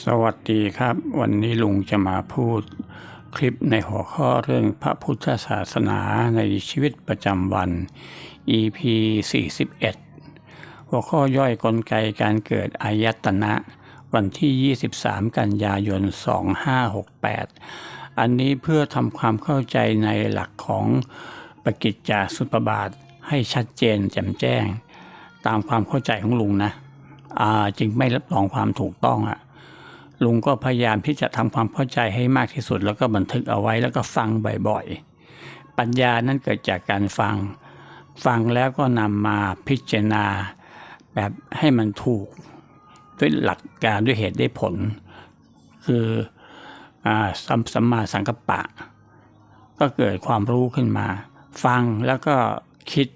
สวัสดีครับ วันนี้ลุงจะมาพูดคลิปในหัวข้อเรื่องพระพุทธศาสนาในชีวิตประจำวัน EP 41 หัวข้อย่อยกลไกการเกิดอายตนะ วันที่ 23 กันยายน 2568 อันนี้เพื่อทำความเข้าใจในหลักของปกิจจาสุปบาทให้ชัดเจนแจ่มแจ้ง ตามความเข้าใจของลุงนะ อ่าจึงไม่รับรองความถูกต้องอะ ลุงก็พยายามที่จะทำความเข้าใจให้มากที่สุด แล้วก็บันทึกเอาไว้แล้วก็ฟังบ่อยๆ ปัญญานั้นเกิดจากการฟัง ฟังแล้วก็นำมาพิจารณา แบบให้มันถูก ด้วยหลักการด้วยเหตุได้ผล คืออสัมสัมมาสังกัปปะ ก็เกิดความรู้ขึ้นมา ฟังแล้วก็คิด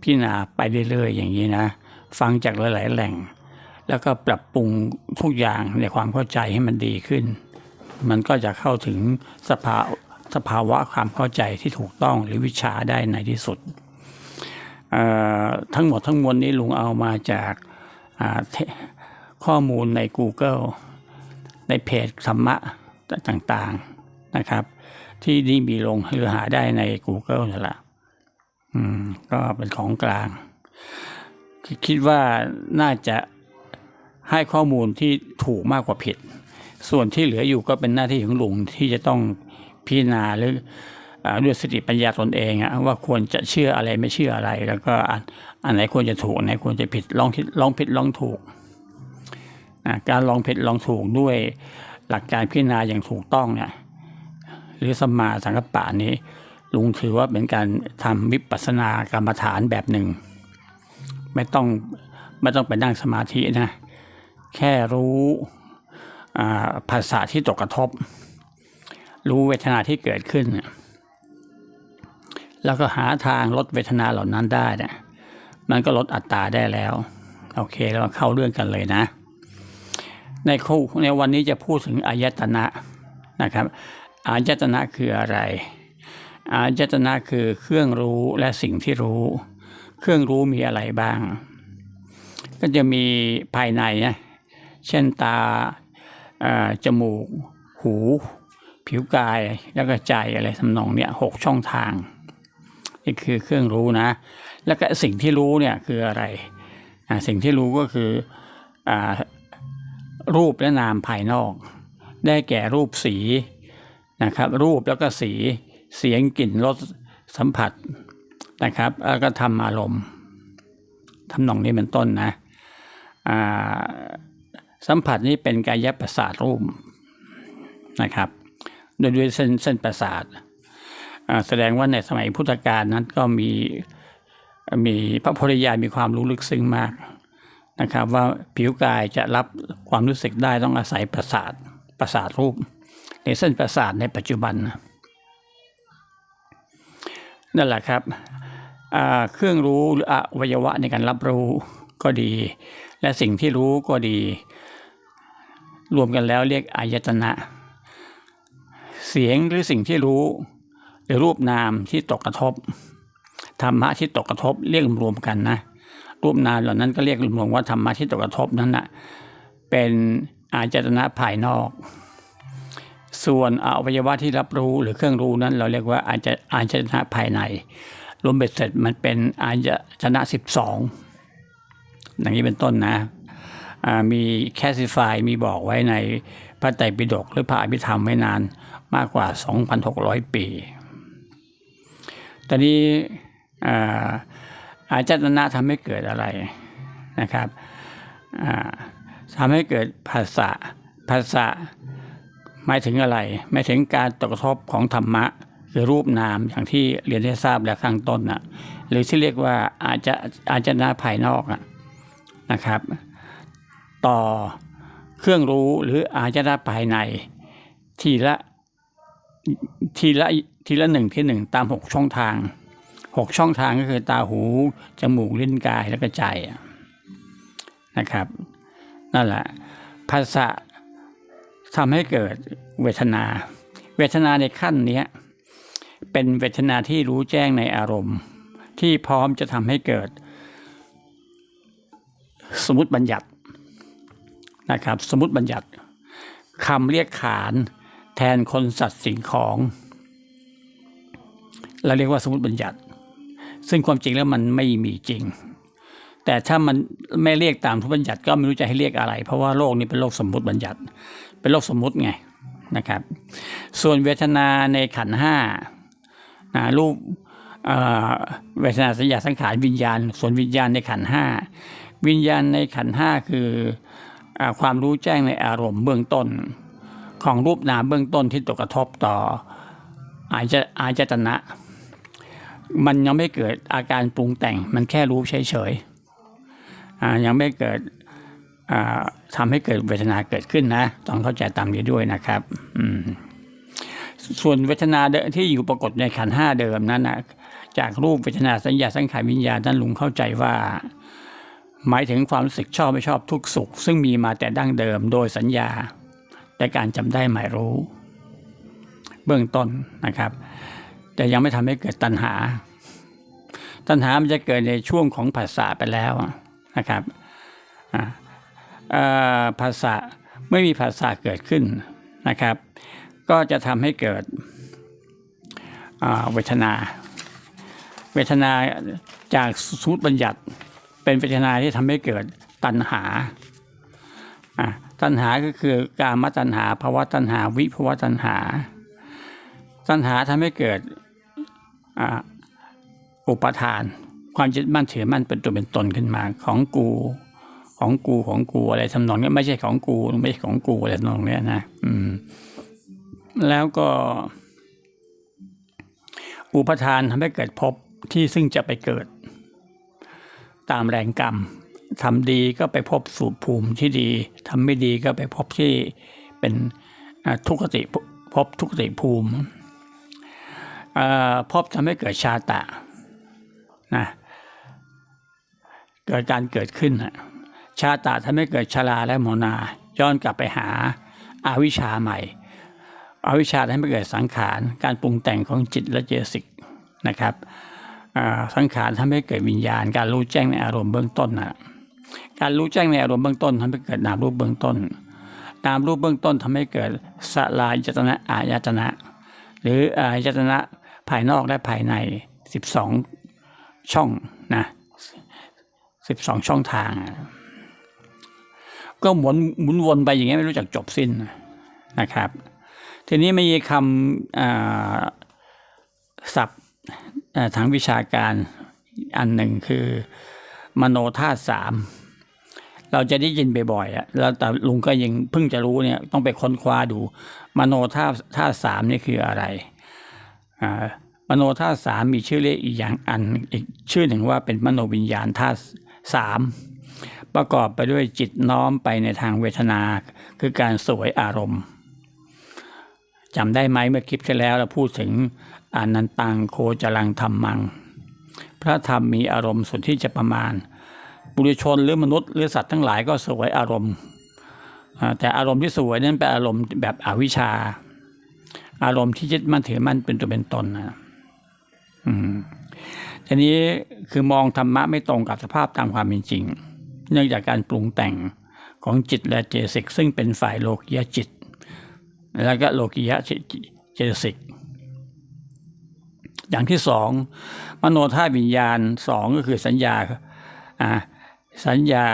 พิจารณาไปเรื่อยๆอย่างนี้นะ ฟังจากหลาย ๆ แหล่ง แล้วก็ปรับปรุงทุกอย่างในความเข้าใจให้มันดีขึ้น มันก็จะเข้าถึงสภาสภาวะความเข้าใจที่ถูกต้องหรือวิชาได้ในที่สุด ทั้งหมดทั้งมวลนี้ลุงเอามาจากข้อมูลใน Google ในเพจธรรมะต่างๆนะครับ ที่นี่มีลงหรือหาได้ใน Google นั่นแหละก็เป็นของกลาง คิดว่าน่าจะ ให้ข้อมูลที่ถูกมากกว่าผิด ส่วนที่เหลืออยู่ก็เป็นหน้าที่ของลุงที่จะต้องพิจารณาหรือด้วยสติปัญญาตนเองว่าควรจะเชื่ออะไรไม่เชื่ออะไร แล้วก็อันไหนควรจะถูกอันไหนควรจะผิดลองผิดลองผิดลองถูกการลองผิดลองถูกด้วยหลักการพิจารณาอย่างถูกต้องเนี่ยหรือสมาสังกัปปะนี้ ลุงถือว่าเป็นการทำวิปัสสนากรรมฐานแบบหนึ่ง ไม่ต้องไม่ต้องไปนั่งสมาธินะ แค่รู้ภาษาที่ตกกระทบ รู้เวทนาที่เกิดขึ้น แล้วก็หาทางลดเวทนาเหล่านั้นได้มันก็ลดอัตราได้แล้ว โอเคเราเข้าเรื่องกันเลยนะ ในคู่ในวันนี้จะพูดถึงอายตนะนะครับอายตนะคืออะไร อายตนะคือเครื่องรู้และสิ่งที่รู้ เครื่องรู้มีอะไรบ้าง ก็จะมีภายในนะ เช่นตาจมูก หู ผิวกายแล้วก็ใจอะไรทำนองเนี้ยหกช่องทางนี่คือเครื่องรู้นะ แล้วก็สิ่งที่รู้เนี่ยคืออะไรสิ่งที่รู้ก็คืออรูปและนามภายนอก ได้แก่รูปสีนะครับ รูปแล้วก็สีเสียงกลิ่นรสสัมผัสนะครับแล้วก็ทำอารมณ์ทำนองนี้เป็นต้นนะอ่า สัมผัสนี้เป็นกายประสาทรูปนะครับ โดยด้วยเส้นเส้นประสาทแสดงว่าในสมัยพุทธกาลนั้นก็มีมีพระโพธิญาณมีความรู้ลึกซึ้งมากนะครับ ว่าผิวกายจะรับความรู้สึกได้ต้องอาศัยประสาทประสาทรูป ในเส้นประสาทในปัจจุบันนั่นแหละครับเครื่องรู้หรืออวัยวะในการรับรู้ก็ดี และสิ่งที่รู้ก็ดี รวมกันแล้วเรียกอายตนะ เสียงหรือสิ่งที่รู้ หรือรูปนามที่ตกกระทบธรรมะที่ตกกระทบเรียกรวมกันนะรูปนามเหล่านั้นก็เรียกรวมว่าธรรมะที่ตกกระทบนั้นนะเป็นอายตนะภายนอก ส่วนอวัยวะที่รับรู้หรือเครื่องรู้นั้น เราเรียกว่าอาจอาจนะภายใน รวมเบ็ดเสร็จมันเป็นอาจนะสิบสองอย่างนี้เป็นต้นนะ มีแคสซิฟายมีบอกไว้ในพระไตรปิฎกหรือพระอภิธรรมไว้นานมากกว่า 2,600 ปี ตอนนี้อาอาจตนะทำให้เกิดอะไรนะครับทำให้เกิดภาษาภาษาหมายถึงอะไรหมายถึงการตกระทบของธรรมะคือรูปนามอย่างที่เรียนได้ทราบแล้วข้างต้นนะหรือที่เรียกว่าอาจจะอาจจะนาภายนอกนะครับ ต่อเครื่องรู้หรืออาจจะนาภายใน ทีละทีละทีละหนึ่งที่หนึ่งตามหกช่องทางหกช่องทางก็คือตาหู จมูกลิ้นกายแล้วก็ใจนะครับ นั่นแหละภาษาทำให้เกิดเวทนา เวทนาในขั้นนี้เป็นเวทนาที่รู้แจ้งในอารมณ์ ที่พร้อมจะทำให้เกิด สมมติบัญญัติ นะครับ สมมติบัญญัติคำเรียกขานแทนคนสัตว์สิ่งของ เราเรียกว่าสมมติบัญญัติ ซึ่งความจริงแล้วมันไม่มีจริง แต่ถ้ามันไม่เรียกตามทุกบัญญัติก็ไม่รู้จะให้เรียกอะไร เพราะว่าโลกนี้เป็นโลกสมมุติบัญญัติ เป็นโลกสมมุติไงนะครับ ส่วนเวทนาในขันห้านะรูปเวทนาสัญญาสังขารวิญญาณ ส่วนวิญญาณในขันห้าวิญญาณในขันห้าคือ ความรู้แจ้งในอารมณ์เบื้องต้น ของรูปนามเบื้องต้นที่ตกกระทบต่ออาจจะอาจตนะ มันยังไม่เกิดอาการปรุงแต่ง มันแค่รู้เฉยๆยังไม่เกิดทำให้เกิดเวทนาเกิดขึ้นนะต้องเข้าใจตามนี้ด้วยนะครับส่วนเวทนาเดิมที่อยู่ปรากฏในขันห้าเดิมนั้นนะจากรูปเวทนาสัญญาสังขารวิญญาณท่านลุงเข้าใจว่า หมายถึงความรู้สึกชอบไม่ชอบทุกขสุข ซึ่งมีมาแต่ดั้งเดิมโดยสัญญา แต่การจำได้หมายรู้ เบื้องต้นนะครับ แต่ยังไม่ทำให้เกิดตัณหา ตัณหามันจะเกิดในช่วงของภาษาไปแล้วนะครับภาษาไม่มีภาษาเกิดขึ้นนะครับ ก็จะทำให้เกิดเวทนา เวทนาจากสมมุติบัญญัติ เป็นเวทนาที่ทำให้เกิดตัณหาอะตัณหาก็คือการมตัณหาภาวะตัณหาวิภาวะตัณหา ตัณหาทำให้เกิดอุปทาน ความยึดมั่นถือมั่นเป็นตัวเป็นตนขึ้นมาของกูของกูของกูอะไรทำนองนี้ไม่ใช่ของกูไม่ใช่ของกูอะไรทำนองนี้นะอืม แล้วก็ อุปทานทำให้เกิดภพที่ซึ่งจะไปเกิด ตามแรงกรรมทำดีก็ไปพบสู่ภูมิที่ดีทำไม่ดีก็ไปพบที่เป็นทุกขติพบทุกขติภูมิพบทำให้เกิดชาตะนะเกิดการเกิดขึ้น ชาตะทำให้เกิดชราและโมนาย้อนกลับไปหาอาวิชชาใหม่ อวิชชาทำให้เกิดสังขาร การปรุงแต่งของจิตและเจสิกนะครับ สังขารทำให้เกิดวิญญาณ การรู้แจ้งในอารมณ์เบื้องต้นนะการรู้แจ้งในอารมณ์เบื้องต้นทำให้เกิดนามรูปเบื้องต้น นามรูปเบื้องต้นทำให้เกิดสลายตนะอายตนะ หรืออายตนะภายนอกและภายใน 12 ช่องนะ12 ช่องทาง ก็หมุนหมุนวนไปอย่างเงี้ยไม่รู้จักจบสิ้นนะครับ ทีนี้มีคำศัพท์ ทางวิชาการอันหนึ่งคือ มโนธาตุสามเราจะได้ยินบ่อยๆอะแล้วแต่ลุงก็ยังเพิ่งจะรู้เนี่ยต้องไปค้นคว้าดู มโนธาตุธาตุสามนี่คืออะไรอ่ามโนธาตุสามมีชื่อเรียกอีกอย่างอันอีกชื่อหนึ่งว่าเป็นมโนวิญญาณธาตุสามประกอบไปด้วยจิตน้อมไปในทางเวทนา คือการสวยอารมณ์จำได้ไหมเมื่อคลิปที่แล้วเราพูดถึง อนันตังโคจรังธรรมัง พระธรรมมีอารมณ์สุดที่จะประมาณ บุรุชนหรือมนุษย์หรือสัตว์ทั้งหลายก็สวยอารมณ์แต่อารมณ์ที่สวยนั้นเป็นอารมณ์แบบอวิชชา อารมณ์ที่ยึดมั่นถือมั่นเป็นตัวเป็นตนนะอืมทีนี้คือมองธรรมะไม่ตรงกับสภาพตามความเป็นจริง เนื่องจากการปรุงแต่งของจิตและเจตสิกซึ่งเป็นฝ่ายโลกียจิต แล้วก็โลกิยะเจตสิก อย่างที่สองมโนธาตุวิญญาณสองก็คือสัญญาสัญญา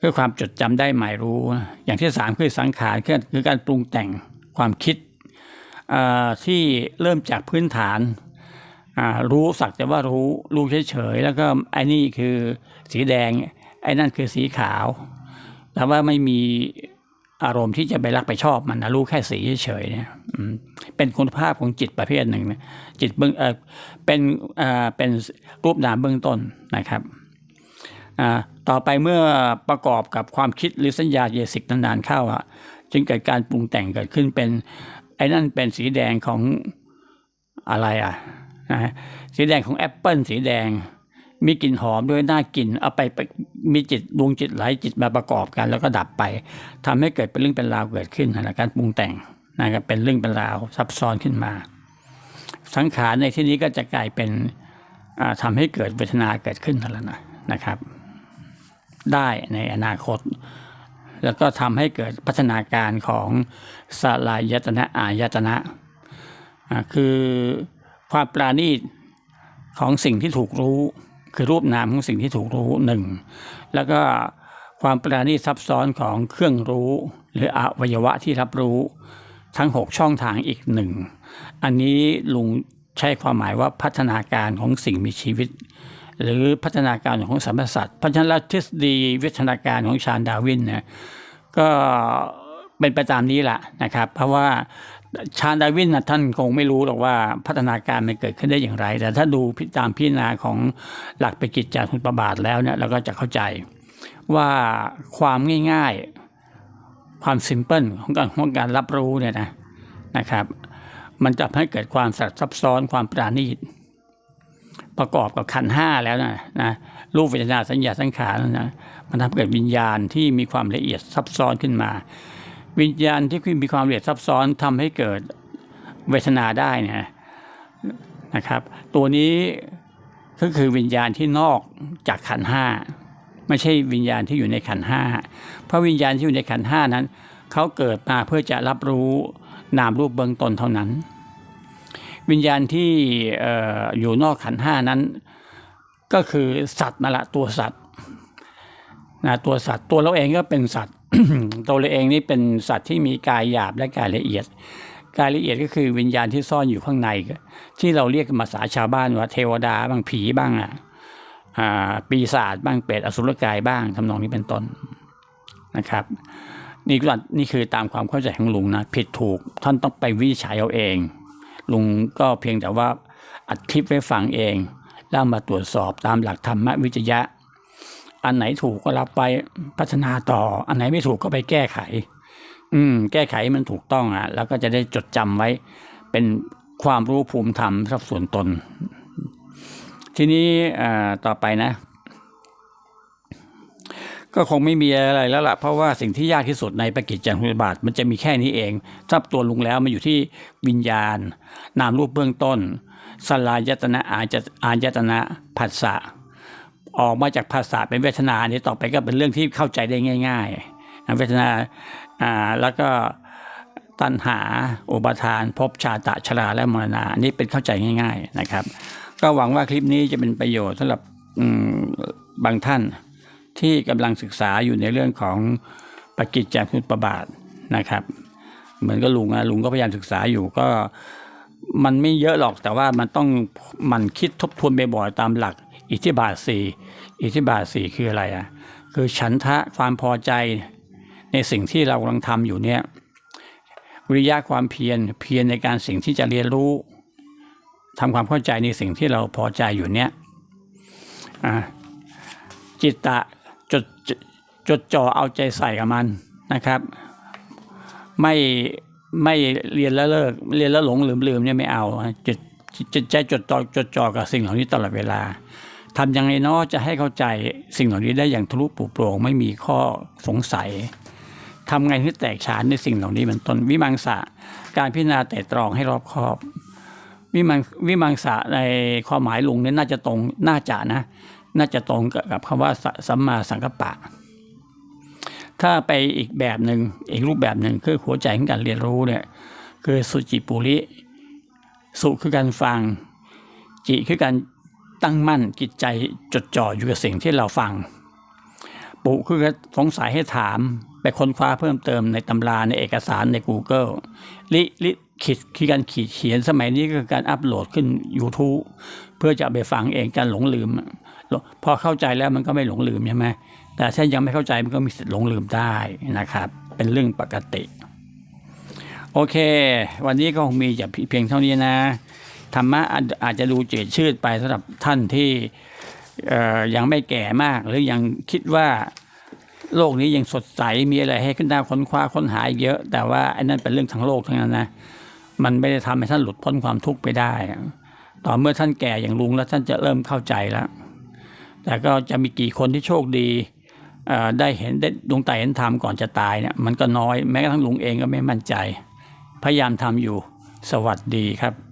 คือความจดจำได้หมายรู้ อย่างที่สามคือสังขารคือการปรุงแต่งความคิดที่เริ่มจากพื้นฐานรู้สักแต่ว่ารู้รู้เฉยๆแล้วก็ไอ้นี่คือสีแดงไอ้นั่นคือสีขาว แต่ว่าไม่มีอารมณ์ที่จะไปรักไปชอบมันนะรู้แค่สีเฉยๆเนี่ย เป็นคุณภาพของจิตประเภทหนึ่งนะจิตเบื้องเออเป็นอ่าเป็นรูปนามเบื้องต้นนะครับอ่าต่อไปเมื่อประกอบกับความคิดหรือสัญญาเยสิกนานๆเข้าอะจึงเกิดการปรุงแต่งเกิดขึ้นเป็นไอ้นั่นเป็นสีแดงของอะไรอะนะสีแดงของแอปเปิลสีแดงมีกลิ่นหอมด้วยน่ากินเอาไปไปมีจิตดวงจิตหลายจิตมาประกอบกัน แล้วก็ดับไปทำให้เกิดเป็นเรื่องเป็นราวเกิดขึ้นนะการปรุงแต่ง นะครับเป็นเรื่องเป็นราวซับซ้อนขึ้นมา สังขารในที่นี้ก็จะกลายเป็นอ่าทำให้เกิดเวทนาเกิดขึ้นนั่นแหละนะนะครับ ได้ในอนาคต แล้วก็ทำให้เกิดพัฒนาการของสลายตนะอายตนะคือความปราณีตของสิ่งที่ถูกรู้ คือรูปนามของสิ่งที่ถูกรู้หนึ่งแล้วก็ความปราณีตซับซ้อนของเครื่องรู้ หรืออวัยวะที่รับรู้ ทั้ง 6 ช่องทางอีกหนึ่ง อันนี้ลุงใช้ความหมายว่าพัฒนาการของสิ่งมีชีวิต หรือพัฒนาการของสรรพสัตว์เพราะฉะนั้นแล้วทฤษฎีวิทยาการของชาญดาวินเนี่ยก็เป็นไปตามนี้แหละนะครับ เพราะว่าชาญดาวินนะท่านคงไม่รู้หรอกว่าพัฒนาการมันเกิดขึ้นได้อย่างไร แต่ถ้าดูตามพิจารณาของหลักปกิจจารุประบาทแล้วเนี่ยเราก็จะเข้าใจว่าความง่ายๆ ความซิมเพิลของการของการรับรู้เนี่ยนะนะครับ มันจะให้เกิดความซับซ้อนความปราณีตประกอบกับขันห้าแล้วนะนะรูปเวทนาสัญญาสังขารนะมันทำให้เกิดวิญญาณที่มีความละเอียดซับซ้อนขึ้นมา วิญญาณที่มีความละเอียดซับซ้อนทำให้เกิดเวทนาได้นี่ยนะครับ ตัวนี้ก็คือวิญญาณที่นอกจากขันห้า ไม่ใช่วิญญาณที่อยู่ในขันห้าเพราะวิญญาณที่อยู่ในขันห้านั้น เขาเกิดมาเพื่อจะรับรู้นามรูปเบื้องต้นเท่านั้น วิญญาณที่ออยู่นอกขันห้านั้น ก็คือสัตว์นั่นแหละตัวสัตว์นะตัวสัตว์ตัวเราเองก็เป็นสัตว์ ตัวเราเองนี่เป็นสัตว์ที่มีกายหยาบและกายละเอียด กายละเอียดก็คือวิญญาณที่ซ่อนอยู่ข้างใน ที่เราเรียกภาษาชาวบ้านว่าเทวดาบ้างผีบ้างอะอ่า ปีศาจบ้างเปรตอสุรกายบ้างทำนองนี้เป็นต้นนะครับ นี่ก็นี่คือตามความเข้าใจของลุงนะผิดถูกท่านต้องไปวิจัยเอาเอง ลุงก็เพียงแต่ว่าอัดคลิปไว้ฟังเอง แล้วมาตรวจสอบตามหลักธรรมวิจยะ อันไหนถูกก็รับไปพัฒนาต่อ อันไหนไม่ถูกก็ไปแก้ไข อืม แก้ไขมันถูกต้องอะ แล้วก็จะได้จดจำไว้เป็นความรู้ภูมิธรรมสำหรับส่วนตน ทีนี้ต่อไปนะ ก็คงไม่มีอะไรแล้วล่ะ เพราะว่าสิ่งที่ยากที่สุดในปกิจจันทุบาทมันจะมีแค่นี้เองสำหรับตัวลุงแล้วมันอยู่ที่วิญญาณ นามรูปเบื้องต้น สลายตนะอาจจะอายตนะผัสสะออกมาจากภาษาเป็นเวทนานี้ต่อไปก็เป็นเรื่องที่เข้าใจได้ง่ายๆเวทนาอ่าแล้วก็ตัณหาอุปาทาน ภพชาตะชราและมรณาอันนี้เป็นเข้าใจง่าย ๆนะครับ ก็หวังว่าคลิปนี้จะเป็นประโยชน์สำหรับบางท่านที่กำลังศึกษาอยู่ในเรื่องของปกิจจสมุประบาทนะครับ เหมือนกับลุงนะลุงก็พยายามศึกษาอยู่ก็มันไม่เยอะหรอกแต่ว่ามันต้องมันคิดทบทวนบ่อยๆตามหลัก อิทธิบาทสี่อิทธิบาทสี่คืออะไรอะคือฉันทะความพอใจในสิ่งที่เรากำลังทำอยู่เนี่ยวิริยะความเพียรเพียรในการสิ่งที่จะเรียนรู้ ทำความเข้าใจในสิ่งที่เราพอใจอยู่เนี่ยอ่าจิตตะจดจจดจ่อเอาใจใส่กับมันนะครับ ไม่ไม่เรียนแล้วเลิกเรียนแล้วหลงลืมลืมเนี่ยไม่เอาจดจะใจจดจ่อจดจ่อกับสิ่งเหล่านี้ตลอดเวลาทำยังไงเนาะจะให้เข้าใจสิ่งเหล่านี้ได้อย่างทะลุปลุโปร่งไม่มีข้อสงสัยทำไงให้แตกฉานในสิ่งเหล่านี้เป็นต้นวิมังสะการพิจารณาแต่ตรองให้รอบคอบ วิมังวิมังสะในความหมายลุงเนี่ยน่าจะตรงน่าจะนะน่าจะตรงกับคำว่าสัมมาสังกัปปะ ถ้าไปอีกแบบหนึ่งอีกรูปแบบหนึ่งคือหัวใจของการเรียนรู้เนี่ยคือสุจิปุริ สุคือการฟัง จิคือการตั้งมั่นจิตใจจดจ่ออยู่กับสิ่งที่เราฟัง ปุคือการสงสัยให้ถาม ไปค้นคว้าเพิ่มเติมในตำราในเอกสารใน Google ลิลิขีดคือการขีดเขียนสมัยนี้ก็คือการอัปโหลดขึ้น YouTube เพื่อจะไปฟังเองการหลงลืม พอเข้าใจแล้วมันก็ไม่หลงลืมใช่ไหมแต่ถ้ายังไม่เข้าใจมันก็มีสิทธิ์หลงลืมได้นะครับ เป็นเรื่องปกติ โอเค วันนี้ก็คงมีจะเพียงเท่านี้นะธรรมะอาจจะดูเจืดชืดไปสำหรับท่านที่ยังไม่แก่มาก หรือยังคิดว่า โลกนี้ยังสดใสมีอะไรให้ขึ้นได้ค้นคว้าค้นหาอีกเยอะ แต่ว่าไอ้นั่นเป็นเรื่องทางโลกทั้งนั้นนะมันไม่ได้ทำให้ท่านหลุดพ้นความทุกข์ไปได้ ต่อเมื่อท่านแก่อย่างลุงแล้วท่านจะเริ่มเข้าใจแล้ว แต่ก็จะมีกี่คนที่โชคดีได้เห็นได้ดวงตาเห็นธรรมก่อนจะตายเนี่ยมันก็น้อยแม้กระทั่งลุงเองก็ไม่มั่นใจ พยายามทำอยู่สวัสดีครับ